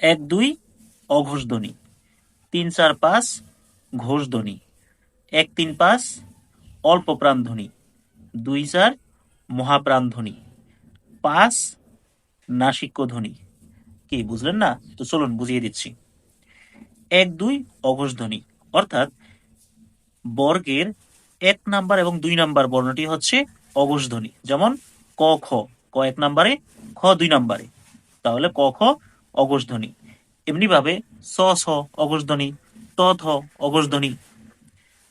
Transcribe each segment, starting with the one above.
এক দুই অঘোষ ধ্বনি তিন চার পাঁচ ঘোষ ধ্বনি এক তিন পাঁচ অল্প প্রাণ ধ্বনি দুই চার মহাপ্রাণ ধ্বনি পাঁচ নাসিক্য ধ্বনি কি, বুঝলেন না? তো চলুন, বুঝিয়ে দিচ্ছি। এক দুই অঘোষ ধ্বনি অর্থাৎ বর্গের এক নাম্বার এবং দুই নাম্বার বর্ণটি হচ্ছে অঘোষ ধ্বনি যেমন ক, খ। ক এক নাম্বারে, খ দুই নাম্বারে। তাহলে ক, খ অঘোষ ধ্বনি এমনি ভাবে স স অঘোষ ধ্বনি ত থ অঘোষ ধ্বনি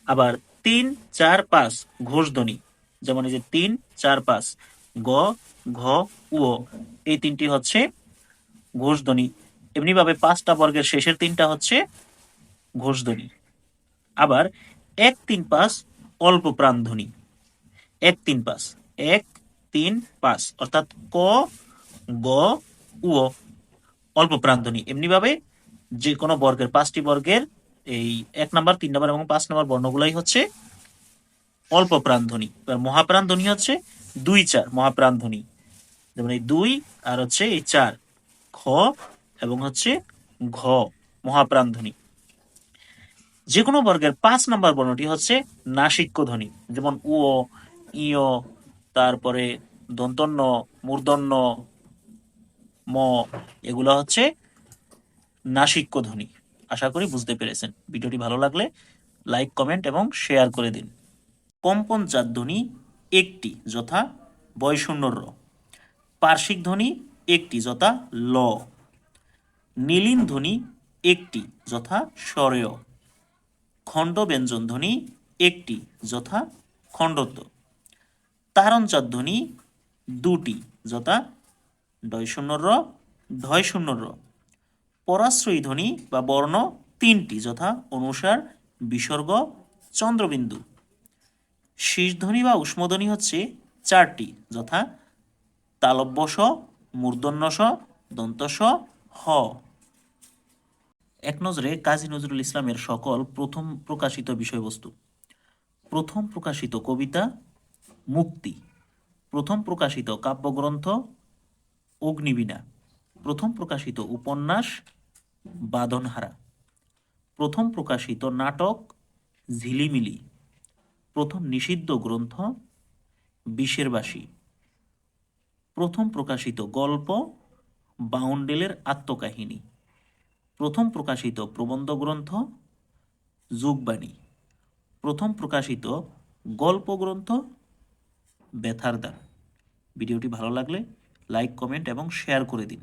আবার তিন, চার, পাঁচ ঘোষধ্বনি যেমন এই যে তিন, চার, পাঁচ, গ, ঘ, উ। এই তিনটি হচ্ছে ঘোষ ধ্বনি এমনি ভাবে পাঁচটা বর্গের শেষের তিনটা হচ্ছে ঘোষধ্বনি আবার এক, তিন, পাঁচ অল্প প্রাণধ্বনি। এক, তিন, পাঁচ। এক, তিন, পাঁচ। অর্থাৎ ক, গ, উ। অল্প প্রাণ ধ্বনি এমনি ভাবে যে কোনো বর্গের, পাঁচটি বর্গের এই এক নাম্বার, তিন নাম্বার এবং পাঁচ নাম্বার বর্ণগুলাই হচ্ছে অল্প প্রাণ ধ্বনি এবার মহাপ্রাণ হচ্ছে দুই চার মহাপ্রাণ ধ্বনি যেমন এই দুই আর হচ্ছে এই চার, খ এবং হচ্ছে ঘ মহাপ্রাণ ধ্বনি যে কোনো বর্গের পাঁচ নাম্বার বর্ণটি হচ্ছে নাসিক্য ধ্বনি যেমন উ ইয় তারপরে দন্তন্য, মূর্ধন্য ম, এগুলো হচ্ছে নাসিক্য ধ্বনি আশা করি বুঝতে পেরেছেন। ভিডিওটি ভালো লাগলে লাইক, কমেন্ট এবং শেয়ার করে দিন। কম্পন জাত ধ্বনি একটি, যথা বয়শূন্য র। পার্শ্বিক ধ্বনি একটি, যথা ল। নীলিন ধ্বনি একটি, যথা স্বরেয়। খণ্ড ব্যঞ্জন ধ্বনি একটি, যথা খণ্ডত্ব। তারঞ্চার ধ্বনি দুটি, যথা ডয় শূন্য র ঢয় শূন্য র। পরাশ্রয়ী ধ্বনি বা বর্ণ তিনটি, যথা অনুসার, বিসর্গ, চন্দ্রবিন্দু। শীর্ষধ্বনি বা উষ্মধ্বনি হচ্ছে চারটি, যথা তালব্যস, মূর্ধন্যস, দন্তস, হ। এক নজরে কাজী নজরুল ইসলামের সকল প্রথম প্রকাশিত বিষয়বস্তু। প্রথম প্রকাশিত কবিতা, মুক্তি। প্রথম প্রকাশিত কাব্যগ্রন্থ অগ্নিবীণা, প্রথম প্রকাশিত উপন্যাস, বাদনহারা। প্রথম প্রকাশিত নাটক, ঝিলিমিলি। প্রথম নিষিদ্ধ গ্রন্থ বিষেরবাসী প্রথম প্রকাশিত গল্প, বাউন্ডেলের আত্মকাহিনী। প্রথম প্রকাশিত প্রবন্ধ গ্রন্থ, যুগবাণী। প্রথম প্রকাশিত গল্প গ্রন্থ, ব্যথার ভিডিওটি ভালো লাগলে লাইক কমেন্ট এবং শেয়ার করে দিন।